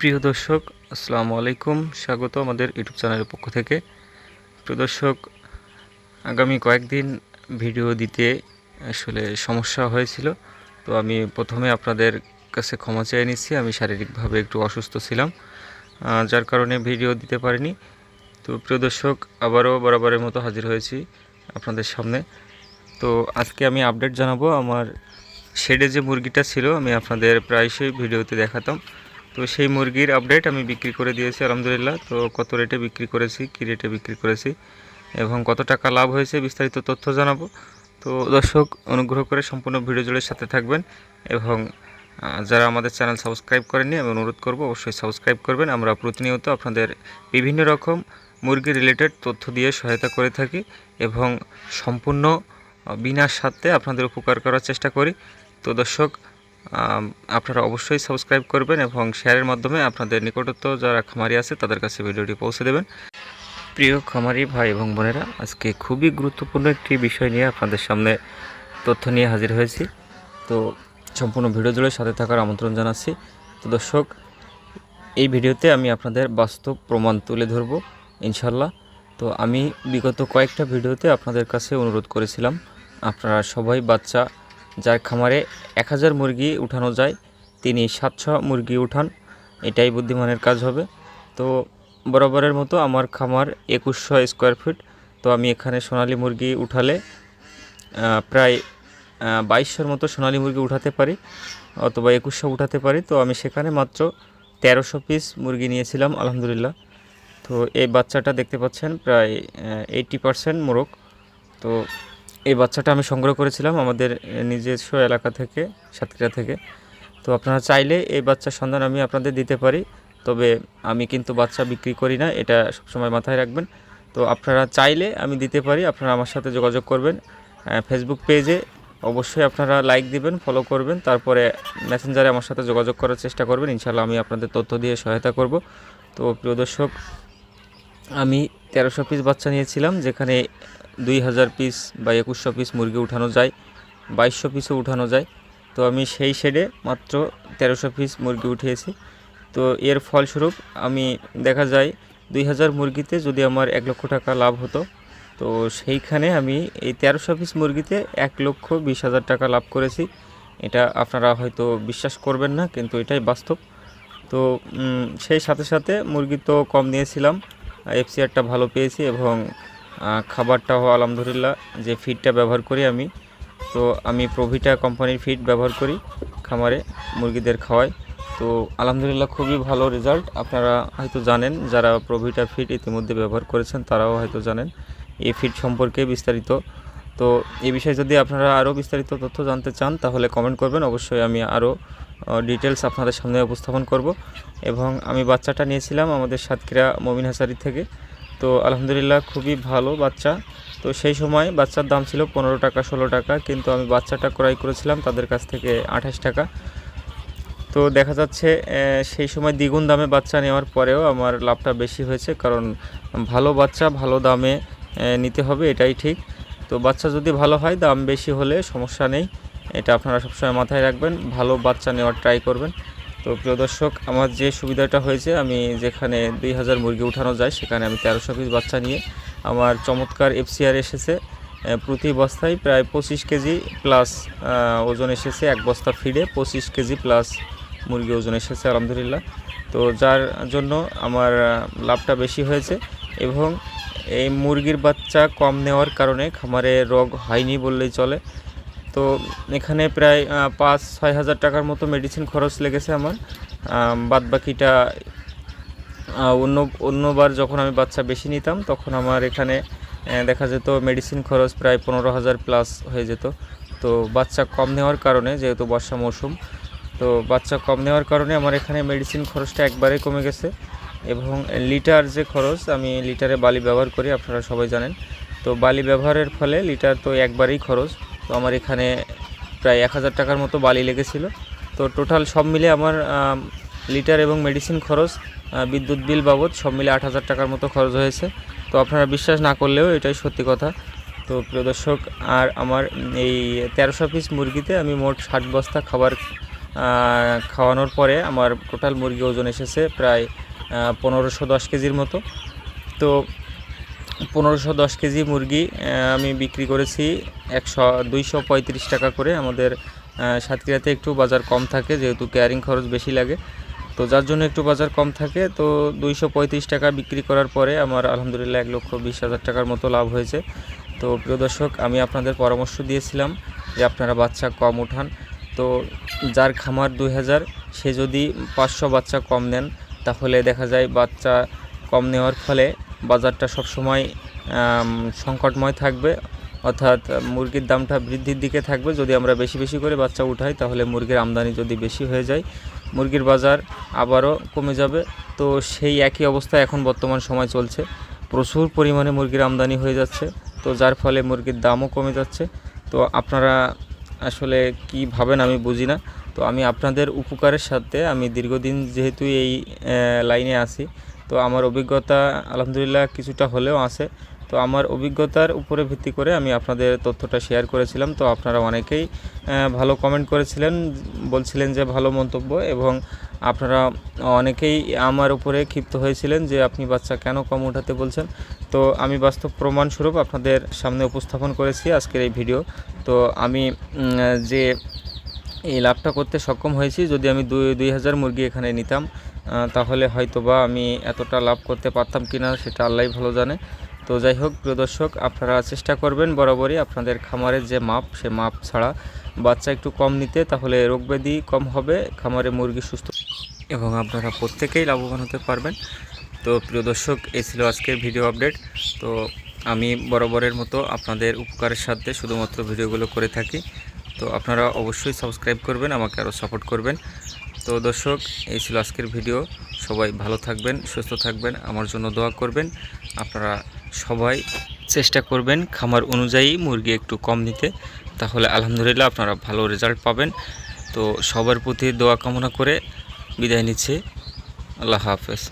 প্রিয় দর্শক, আসসালামু আলাইকুম। স্বাগত আমাদের ইউটিউব চ্যানেলের পক্ষ থেকে। প্রিয় দর্শক, আগামী কয়েকদিন ভিডিও দিতে আসলে সমস্যা হয়েছিল। তো আমি প্রথমে আপনাদের কাছে ক্ষমা চেয়ে নিচ্ছি। আমি শারীরিকভাবে একটু অসুস্থ ছিলাম যার কারণে ভিডিও দিতে পারিনি। তো প্রিয় দর্শক, আবারও বরাবরের মতো হাজির হয়েছি আপনাদের সামনে। তো আজকে আমি আপডেট জানাব। আমার শেডে যে মুরগিটা ছিল, আমি আপনাদের প্রায়শই ভিডিওতে দেখাতাম। তো সেই মুরগির আপডেট আমি বিক্রি করে দিয়েছি, আলহামদুলিল্লাহ। তো কত রেটে বিক্রি করেছি, কী রেটে বিক্রি করেছি, এবং কত টাকা লাভ হয়েছে বিস্তারিত তথ্য জানাব। তো দর্শক, অনুগ্রহ করে সম্পূর্ণ ভিডিও জুড়ে সাথে থাকবেন, এবং যারা আমাদের চ্যানেল সাবস্ক্রাইব করেননি, আমি অনুরোধ করব অবশ্যই সাবস্ক্রাইব করবেন। আমরা প্রতিনিয়ত আপনাদের বিভিন্ন রকম মুরগি রিলেটেড তথ্য দিয়ে সহায়তা করে থাকি, এবং সম্পূর্ণ বিনা স্বার্থে আপনাদের উপকার করার চেষ্টা করি। তো দর্শক আপনারা অবশ্যই সাবস্ক্রাইব করবেন এবং শেয়ারের মাধ্যমে আপনাদের নিকটত্ব যারা খামারি আছে, তাদের কাছে ভিডিওটি পৌঁছে দেবেন। প্রিয় খামারি ভাই এবং বোনেরা, আজকে খুবই গুরুত্বপূর্ণ একটি বিষয় নিয়ে আপনাদের সামনে তথ্য নিয়ে হাজির হয়েছি। তো সম্পূর্ণ ভিডিও জুড়ে সাথে থাকার আমন্ত্রণ জানাচ্ছি। তো দর্শক, এই ভিডিওতে আমি আপনাদের বাস্তব প্রমাণ তুলে ধরব ইনশাল্লাহ তো আমি বিগত কয়েকটা ভিডিওতে আপনাদের কাছে অনুরোধ করেছিলাম, আপনারা সবাই বাচ্চা যার খামারে এক হাজার মুরগি উঠানো যায়, তিনি সাতশো মুরগি উঠান, এটাই বুদ্ধিমানের কাজ হবে। তো বরাবরের মতো আমার খামার একুশশো স্কোয়ার ফিট, তো আমি এখানে সোনালী মুরগি উঠালে প্রায় বাইশশোর মতো সোনালী মুরগি উঠাতে পারি, অথবা একুশশো উঠাতে পারি। তো আমি সেখানে মাত্র তেরোশো পিস মুরগি নিয়েছিলাম, আলহামদুলিল্লাহ। তো এই বাচ্চাটা দেখতে পাচ্ছেন, প্রায় এইটি পারসেন্ট মোরগ। তো এই বাচ্চাটা আমি সংগ্রহ করেছিলাম আমাদের নিজস্ব এলাকা থেকে, সাতক্ষীরা থেকে। তো আপনারা চাইলে এই বাচ্চার সন্ধান আমি আপনাদের দিতে পারি, তবে আমি কিন্তু বাচ্চা বিক্রি করি না, এটা সবসময় মাথায় রাখবেন। তো আপনারা চাইলে আমি দিতে পারি, আপনারা আমার সাথে যোগাযোগ করবেন। ফেসবুক পেজে অবশ্যই আপনারা লাইক দিবেন ফলো করবেন, তারপরে মেসেঞ্জারে আমার সাথে যোগাযোগ করার চেষ্টা করবেন ইনশাল্লাহ আমি আপনাদের তথ্য দিয়ে সহায়তা করব। তো প্রিয় দর্শক, আমি তেরোশো পিস বাচ্চা নিয়েছিলাম, যেখানে দুই হাজার পিস বা একুশশো পিস মুরগি উঠানো যায়, বাইশশো পিসও উঠানো যায়। তো আমি সেই শেডে মাত্র তেরোশো পিস মুরগি উঠিয়েছি। তো এর ফলস্বরূপ আমি দেখা যায় দুই হাজার মুরগিতে যদি আমার এক লক্ষ টাকা লাভ হতো, তো সেইখানে আমি এই তেরোশো পিস মুরগিতে এক লক্ষ বিশ হাজার টাকা লাভ করেছি। এটা আপনারা হয়তো বিশ্বাস করবেন না, কিন্তু এটাই বাস্তব। তো সেই সাথে সাথে মুরগি তো কম নিয়েছিলাম এফসিআরটা ভালো পেয়েছি এবং খাবারটাও আলহামদুলিল্লাহ, যে ফিডটা ব্যবহার করি আমি। তো আমি প্রভিটা কোম্পানির ফিড ব্যবহার করি খামারে মুরগিদের খাওয়াই তো আলহামদুলিল্লাহ খুবই ভালো রেজাল্ট আপনারা হয়তো জানেন, যারা প্রভিটা ফিড ইতিমধ্যে ব্যবহার করেছেন, তারাও হয়তো জানেন এই ফিড সম্পর্কে বিস্তারিত। তো এই বিষয়ে যদি আপনারা আরও বিস্তারিত তথ্য জানতে চান, তাহলে কমেন্ট করবেন। অবশ্যই আমি আরও ডিটেলস আপনাদের সামনে উপস্থাপন করব। এবং আমি বাচ্চাটা নিয়েছিলাম আমাদের সাতক্ষীরা মমিন হাসারি থেকে। তো আলহামদুলিল্লাহ খুবই ভালো বাচ্চা। তো সেই সময় বাচ্চার দাম ছিল পনেরো টাকা, ষোলো টাকা, কিন্তু আমি বাচ্চাটা ক্রয় করেছিলাম তাদের কাছ থেকে আঠাশ টাকা। তো দেখা যাচ্ছে সেই সময় দ্বিগুণ দামে বাচ্চা নেওয়ার পরেও আমার লাভটা বেশি হয়েছে, কারণ ভালো বাচ্চা, ভালো দামে নিতে হবে, এটাই ঠিক। তো বাচ্চা যদি ভালো হয়, দাম বেশি হলে সমস্যা নেই, এটা আপনারা সবসময় মাথায় রাখবেন, ভালো বাচ্চা নেওয়ার ট্রাই করবেন। তো প্রিয় দর্শক, আমার যে সুবিধাটা হয়েছে, আমি যেখানে দুই হাজার মুরগি উঠানো যায়, সেখানে আমি তেরোশো পিস বাচ্চা নিয়ে আমার চমৎকার এফসিআর এসেছে। প্রতি বস্তায় প্রায় পঁচিশ কেজি প্লাস ওজন এসেছে, এক বস্তা ফিডে পঁচিশ কেজি প্লাস মুরগি ওজন এসেছে, আলহামদুলিল্লাহ। তো যার জন্য আমার লাভটা বেশি হয়েছে এবং এই মুরগির বাচ্চা কম নেওয়ার কারণে খামারে রোগ হয়নি বললেই চলে। তো এখানে প্রায় পাঁচ, ছয় হাজার টাকার মতো মেডিসিন খরচ লেগেছে আমার। বাদ বাকিটা অন্য, অন্যবার যখন আমি বাচ্চা বেশি নিতাম, তখন আমার এখানে দেখা যেত মেডিসিন খরচ প্রায় পনেরো হাজার প্লাস হয়ে যেত। তো বাচ্চা কম নেওয়ার কারণে, যেহেতু বর্ষা মৌসুম, তো বাচ্চা কম নেওয়ার কারণে আমার এখানে মেডিসিন খরচটা একবারে কমে গেছে। এবং লিটার যে খরচ, আমি লিটারে বালি ব্যবহার করি, আপনারা সবাই জানেন। তো বালি ব্যবহারের ফলে লিটার তো একবারেই খরচ। তো আমার এখানে প্রায় এক হাজার টাকার মতো বালি লেগেছিল। তো টোটাল সব মিলে আমার লিটার এবং মেডিসিন খরচ বিদ্যুৎ বিল বাবদ সব মিলে আট হাজার টাকার মতো খরচ হয়েছে। তো আপনারা বিশ্বাস না করলেও এটাই সত্যি কথা। তো প্রিয় দর্শক, আর আমার এই তেরোশো পিস মুরগিতে আমি মোট ষাট বস্তা খাবার খাওয়ানোর পরে আমার টোটাল মুরগি ওজন এসেছে প্রায় পনেরোশো দশ কেজির মতো। তো পনেরোশো দশ কেজি মুরগি আমি বিক্রি করেছি একশো, দুইশো পঁয়ত্রিশ টাকা করে। আমাদের সাতক্ষীরাতে একটু বাজার কম থাকে, যেহেতু ক্যারিং খরচ বেশি লাগে। তো যার জন্য একটু বাজার কম থাকে, তো দুইশো পঁয়ত্রিশ টাকা বিক্রি করার পরে আমার আলহামদুলিল্লাহ এক লক্ষ বিশ হাজার টাকার মতো লাভ হয়েছে। তো প্রিয় দর্শক, আমি আপনাদের পরামর্শ দিয়েছিলাম যে আপনারা বাচ্চা কম উঠান। তো যার খামার দুই হাজার, সে যদি পাঁচশো বাচ্চা কম নেন, তাহলে দেখা যায় বাচ্চা কম নেওয়ার ফলে বাজারটা সবসময় সংকটময় থাকবে। অর্থাৎ মুরগির দামটা বৃদ্ধির দিকে থাকবে। যদি আমরা বেশি বেশি করে বাচ্চা উঠাই, তাহলে মুরগির আমদানি যদি বেশি হয়ে যায়, মুরগির বাজার আবারও কমে যাবে। তো সেই একই অবস্থা এখন বর্তমান সময় চলছে। প্রচুর পরিমাণে মুরগির আমদানি হয়ে যাচ্ছে। তো যার ফলে মুরগির দামও কমে যাচ্ছে। তো আপনারা আসলে কি ভাবেন আমি বুঝি না। তো আমি আপনাদের উপকারের সাথে আমি দীর্ঘদিন যেহেতু এই লাইনে আছি তো আমার অভিজ্ঞতা, আলহামদুলিল্লাহ কিছুটা হলেও আছে। তো আমার অভিজ্ঞতার উপরে ভিত্তি করে আমি আপনাদের তথ্যটা শেয়ার করেছিলাম। তো আপনারা অনেকেই ভালো কমেন্ট করেছিলেন, বলছিলেন যে ভালো মন্তব্য এবং আপনারা অনেকেই আমার উপরে ক্ষিপ্ত হয়েছিলেন যে আপনি বাচ্চা কেন কম উঠাতে বলছেন। তো আমি বাস্তব প্রমাণস্বরূপ আপনাদের সামনে উপস্থাপন করেছি আজকের এই ভিডিও তো আমি যে এই লাভটা করতে সক্ষম হয়েছি, যদি আমি দুই দুই হাজার মুরগি এখানে নিতাম তাহলে হয়তো বা আমি এতটা লাভ করতে পারতাম কি না সেটা আল্লাহ ভালো জানে। তো যাই হোক, প্রিয় দর্শক, আপনারা চেষ্টা করবেন বরাবরই আপনাদের খামারের যে মাপ, সে মাপ ছাড়া বাচ্চা একটু কম নিতে, তাহলে রোগব্যাধি কম হবে, খামারে মুরগি সুস্থ এবং আপনারা প্রত্যেকেই লাভবান হতে পারবেন। তো প্রিয় দর্শক, এই ছিল আজকের ভিডিও আপডেট। তো আমি বরাবরের মতো আপনাদের উপকারের সাথে শুধুমাত্র ভিডিওগুলো করে থাকি। তো আপনারা অবশ্যই সাবস্ক্রাইব করবেন, আমাকে আরও সাপোর্ট করবেন। তো দর্শক, এই ছিল আজকের ভিডিও। সবাই ভালো থাকবেন, সুস্থ থাকবেন, আমার জন্য দোয়া করবেন। আপনারা সবাই চেষ্টা করবেন খামার অনুযায়ী মুরগি একটু কম নিতে। তাহলে আলহামদুলিল্লাহ আপনারা ভালো রেজাল্ট পাবেন। তো সবার প্রতি দোয়া কামনা করে বিদায় নিচ্ছে। আল্লাহ হাফেজ।